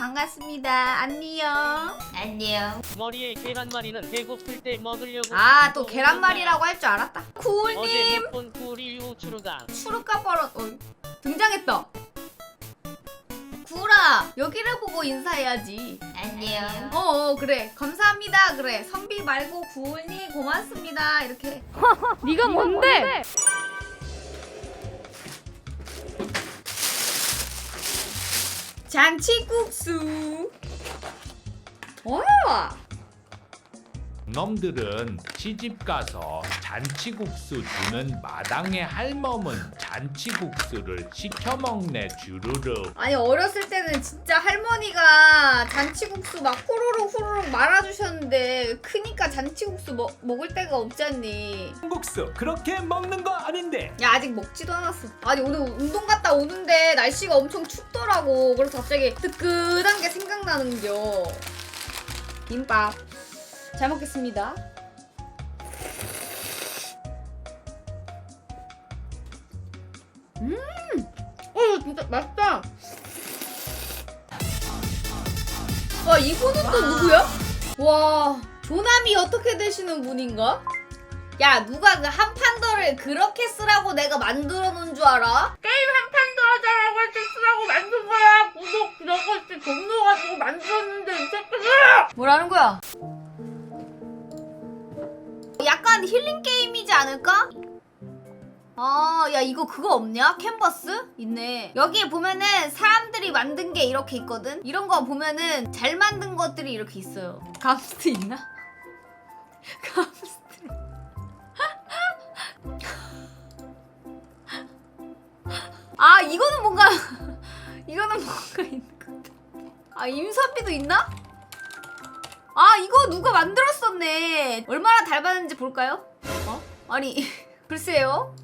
반갑습니다. 안녕. 안녕. 머리에 계란말이는 배고플 때 먹으려고 아 또 계란말이라고 할 줄 알았다. 어제 못본 구리 우추르가 추루가 버릇 어, 등장했다. 구라 여기를 보고 인사해야지. 안녕. 어, 어 그래 감사합니다 그래 선비 말고 구울님 고맙습니다 이렇게. 네가 뭔데? 잔치국수. 와. 놈들은 시집 가서 잔치국수 주는 마당의 할멈은 잔치국수를 시켜 먹네 주르륵. 아니 어렸을 때는 진짜 할머니가 잔치국수 막 후루룩 후루룩 말아주셨는데 크니까 잔치국수 먹, 먹을 데가 없잖니. 국수 그렇게 먹는 거 아닌데 야 아직 먹지도 않았어. 아니 오늘 운동 갔다 오는데 날씨가 엄청 춥더라고. 그래서 갑자기 뜨끈한 게 생각나는겨. 김밥 잘 먹겠습니다. 음, 어 진짜 맛있다. 와 이분은 또 누구야? 와 조남이 어떻게 되시는 분인가? 야 누가 그 한판더를 그렇게 쓰라고 내가 만들어 놓은 줄 알아? 게임 한 판 더 하자라고 할 때 쓰라고 만든 거야 구독 들어갈 때돈 넣어가지고 만들었는데 이 새끼들 뭐라는 거야? 약간 힐링 게임이지 않을까? 아, 야, 이거 그거 없냐? 캔버스? 있네. 여기 보면은 사람들이 만든 게 이렇게 있거든? 이런 거 보면은 잘 만든 것들이 이렇게 있어요. 감스트 있나? 감스트. 아 이거는 뭔가 이거는 뭔가 있는 것 같아. 아 임선비도 있나? 아 이거 누가 만들었었네. 얼마나 닮았는지 볼까요? 어? 아니 글쎄요.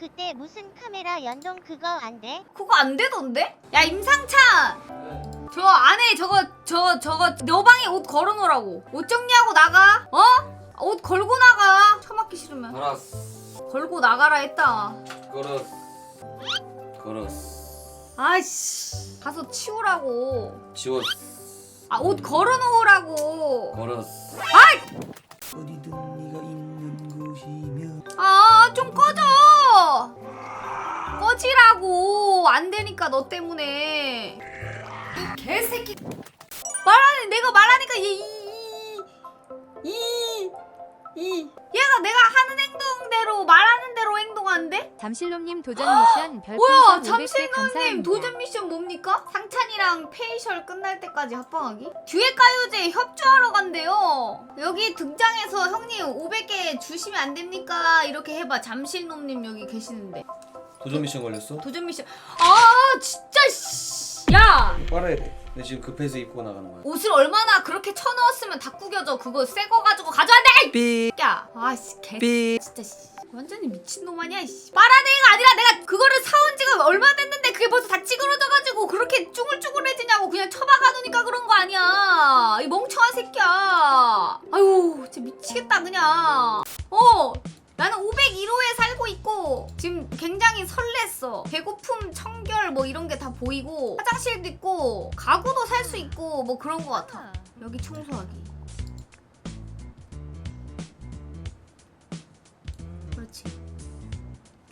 그때 무슨 카메라 연동 그거 안 돼? 그거 안 되던데? 야 임상찬. 저 안에 저거 저 저거 너 방에 옷 걸어놓으라고. 옷 정리하고 나가. 어? 옷 걸고 나가. 처맞기 싫으면. 알았어 걸고 나가라 했다. 걸었어 걸었어 아이씨. 가서 치우라고. 지웠어 아 옷 걸어놓으라고. 걸었어 어디든 네가 있는 곳이면 아, 좀 꺼져! 꺼지라고! 안 되니까, 너 때문에. 이 개새끼. 말하니, 내가 말하니까, 얘, 이, 이, 이, 이. 얘가 내가 하는 행동대로, 말하는 대로 행동하는데? 잠실놈님 도전 미션 별풍선 뭐야, 500개 잠실노님 감사합니다. 도전 미션 뭡니까? 상찬이랑 페이셜 끝날 때까지 합방하기? 듀엣 가요제 협조하러 간대요. 여기 등장해서 형님 500개 주시면 안 됩니까? 이렇게 해봐. 잠실놈님 여기 계시는데. 도전 미션 걸렸어? 도전 미션. 아, 진짜 씨. 야, 빨아야 돼. 나 지금 급해서 입고 나가는 거야. 옷을 얼마나 그렇게 쳐넣었으면 다 구겨져. 그거 새 거 가지고 가져야 돼. 야, 아씨 개. 진짜 씨. 완전히 미친놈 아니야, 씨. 빨아내가 아니라 내가 그거를 사온 지가 얼마 됐는데 그게 벌써 다 찌그러져가지고 그렇게 쭈글쭈글해지냐고 그냥 처박아 놓으니까 그런 거 아니야. 이 멍청한 새끼야. 아유, 진짜 미치겠다, 그냥. 어, 나는 501호에 살고 있고 지금 굉장히 설렜어. 배고픔, 청결 뭐 이런 게 다 보이고 화장실도 있고 가구도 살 수 있고 뭐 그런 거 같아. 여기 청소하기.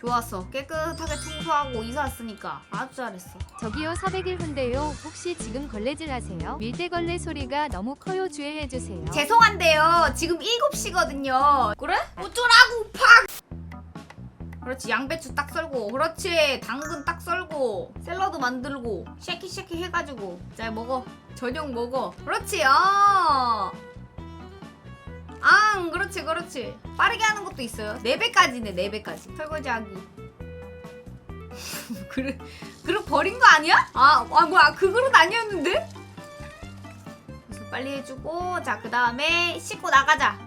좋았어. 깨끗하게 청소하고 이사 왔으니까 아주 잘했어. 저기요 401호인데요. 혹시 지금 걸레질 하세요? 밀대걸레 소리가 너무 커요. 주의해주세요. 죄송한데요. 지금 7시거든요. 그래? 어쩌라고 팍! 그렇지 양배추 딱 썰고 그렇지 당근 딱 썰고 샐러드 만들고 쉐키 쉐키 해가지고 자 먹어 저녁 먹어 그렇지 아. 앙 그렇지 그렇지 빠르게 하는 것도 있어요 4배까지네 4배까지 설거지하기 그릇 그릇 버린 거 아니야? 아, 아 뭐야 그 그릇 아니었는데? 그래서 빨리 해주고 자 그 다음에 씻고 나가자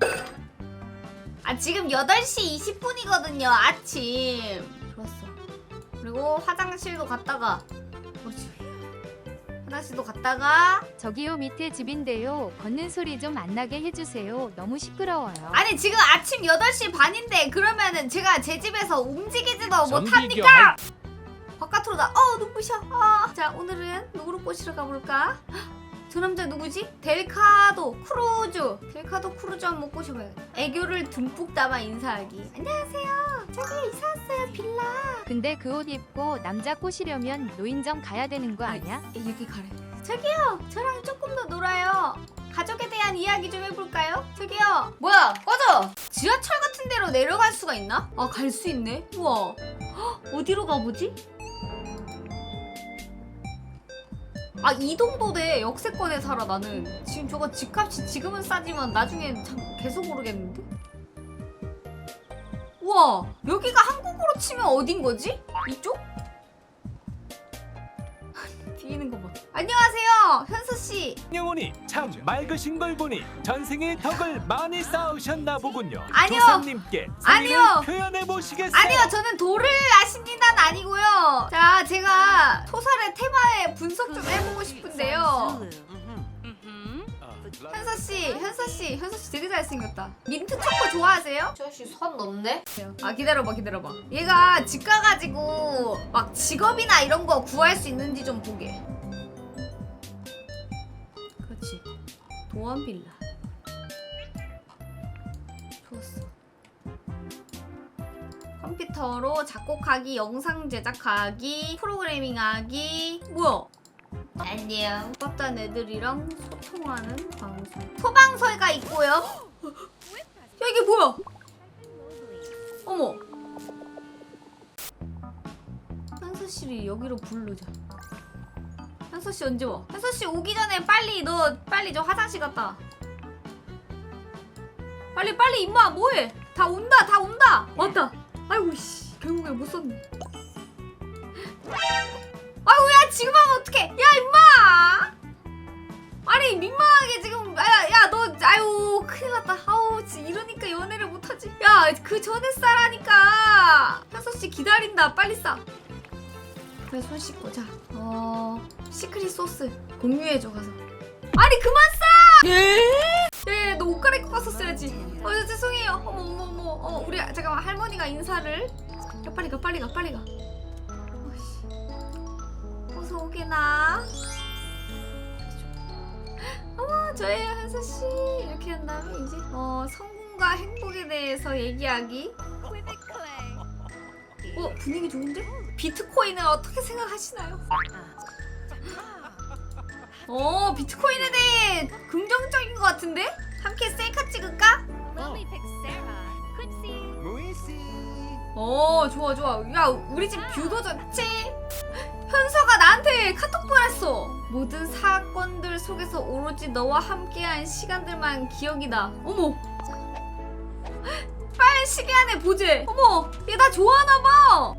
아 지금 8시 20분이거든요 아침 좋았어 그리고 화장실도 갔다가 화장실도 갔다가 저기요 밑에 집인데요. 걷는 소리 좀 안 나게 해주세요. 너무 시끄러워요. 아니 지금 아침 8시 반인데 그러면은 제가 제 집에서 움직이지도 못합니까? 바깥으로 나, 어 눈부셔. 아, 자 오늘은 누구를 꼬시러 가볼까? 저 남자 누구지? 델카도 크루즈. 델카도 크루즈 한번 꼬셔봐야겠다. 애교를 듬뿍 담아 인사하기. 안녕하세요. 저기 이사 왔어요 빌라. 근데 그 옷 입고 남자 꼬시려면 노인정 가야 되는 거 아니야? 여기 가래. 저기요 저랑 조금 더 놀아요. 가족에 대한 이야기 좀 해볼까요? 저기요. 뭐야 꺼져! 지하철 같은 데로 내려갈 수가 있나? 아 갈 수 있네. 우와. 헉, 어디로 가보지? 아 이동도대 역세권에 살아 나는 지금 저거 집값이 지금은 싸지만 나중엔 참 계속 오르겠는데? 우와 여기가 한국으로 치면 어딘 거지? 이쪽? 뒤는 거 봐. 안녕하세요, 현수 씨. 영혼이 참 맑으신 걸 보니 전생의 덕을 많이 쌓으셨나 보군요. 아니요. 조상님께 아니요. 표현해 보시겠어요? 아니요, 저는 돌을 아십니다는 아니고요. 자, 제가 소설의 테마에 분석 좀 해보고 싶은데요. 현서 씨, 현서 씨, 현서 씨 되게 잘생겼다. 민트 초코 좋아하세요? 저씨 선 넘네. 아 기다려봐, 기다려봐. 얘가 집 가가지고 막 직업이나 이런 거 구할 수 있는지 좀 보게. 도원 빌라. 좋았어. 컴퓨터로 작곡하기, 영상 제작하기, 프로그래밍하기. 뭐야? 안녕. 뻗단 애들이랑 소통하는 방송. 소방서가 있고요. 야 이게 뭐야? 어머. 씨를 여기로 부르자. 현서 씨 언제 와? 현서 씨 오기 전에 빨리 너 빨리 저 화장실 갔다. 와. 빨리 빨리 임마 뭐해? 다 온다 다 온다. 왔다. 아이고 씨 결국에 못 썼네. 아이고 야 지금 하면 어떡해 야 임마 아니 민망하게 지금 야야너 아유 큰일 났다 아우 이러니까 연애를 못하지 야 그 전에 싸라니까 현서씨 기다린다 빨리 싸 그래 손 씻고 자 어 시크릿 소스 공유해줘 가서. 아니 그만 싸! 예? 야너 옷 갈아입고 갔었어야지. 어 저, 죄송해요. 어머 어머 어머. 어 우리 잠깐만 할머니가 인사를. 야 빨리 가 빨리 가 빨리 가. 어씨. 어서 오게나. 어머 저예요 현서 씨. 이렇게 한 다음에 이제 어 성공과 행복에 대해서 얘기하기. 어 분위기 좋은데? 비트코인을 어떻게 생각하시나요? 어 비트코인에 대해 긍정적인 것 같은데? 함께 셀카 찍을까? 어 좋아 좋아 야 우리 집 뷰도 좋지? 현서가 나한테 카톡 보냈어 모든 사건들 속에서 오로지 너와 함께한 시간들만 기억이다 어머 시기 안에 보재 어머 얘 나 좋아하나봐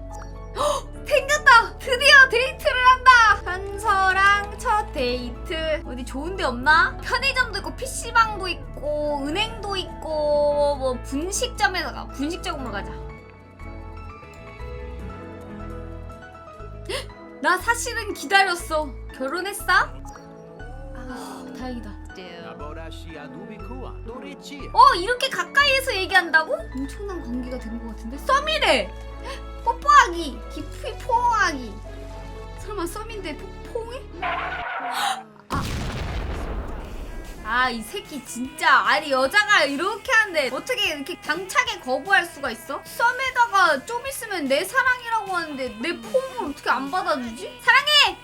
생겼다 드디어 데이트를 한다 현서랑 첫 데이트 어디 좋은 데 없나? 편의점도 있고 PC방도 있고 은행도 있고 뭐 분식점에다가 분식점으로 가자 나 사실은 기다렸어. 결혼했어? 아, 다행이다. 어, 이렇게 가까이에서 얘기한다고? 엄청난 관계가 된 것 같은데? 썸이래! 뽀뽀하기! 깊이 포옹하기! 설마 썸인데 포, 포옹해? 아. 아, 이 새끼 진짜. 아니, 여자가 이렇게 하는데 어떻게 이렇게 당차게 거부할 수가 있어? 썸에다가 좀 있으면 내 사랑이라고 하는데 내 포옹을 어떻게 안 받아주지? 사랑해!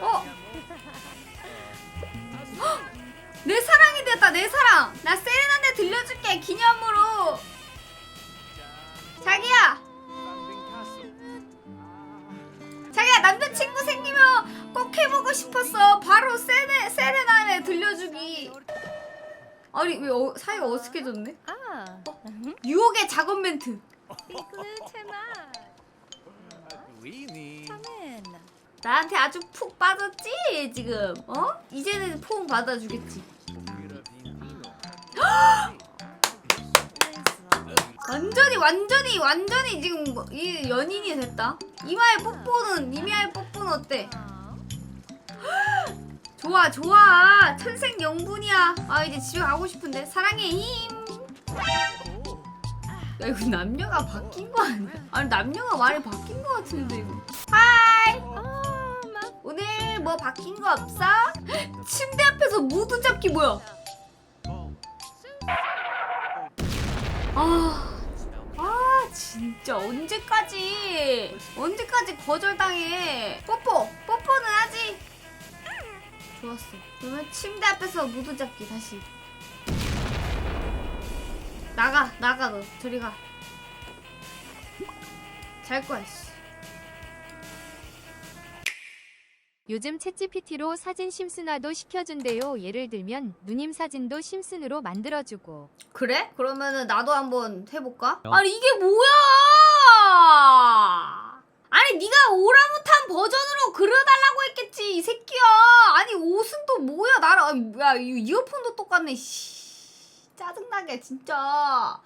어? 헉! 내 사랑이 됐다, 내 사랑! 나 세레나데 들려줄게, 기념으로! 자기야! 자기야, 남자친구 생기면 꼭 해보고 싶었어. 바로 세레, 세레나데 들려주기. 아니, 왜 어, 사이가 어색해졌네? 유혹의 작업 멘트. 나한테 아주 푹 빠졌지 지금. 어? 이제는 포옹 받아주겠지. 완전히 완전히 완전히 지금 뭐- 이 연인이 됐다. 이마에 뽀뽀는 이마에 뽀뽀는 어때? 좋아 좋아. 천생연분이야. 아 이제 집에 가고 싶은데. 사랑의 힘 야 이거 남녀가 바뀐 거 아니야? 아니 남녀가 많이 바뀐 거 같은데 이거. 하이 오늘 뭐 바뀐 거 없어? 침대 앞에서 무드 잡기 뭐야? 아, 아 진짜 언제까지 언제까지 거절당해? 뽀뽀 뽀뽀는 하지. 좋았어. 그러면 침대 앞에서 무드 잡기 다시. 나가 나가 너 저리 가. 잘 거야. 씨. 요즘 챗GPT로 사진 심슨화도 시켜준대요. 예를 들면 누님 사진도 심슨으로 만들어주고. 그래? 그러면은 나도 한번 해볼까? 어. 아니 이게 뭐야? 아니 네가 오라무탄 버전으로 그려달라고 했겠지 이 새끼야. 아니 옷은 또 뭐야 나랑 야 이- 이어폰도 똑같네. 씨. 짜증나게 진짜.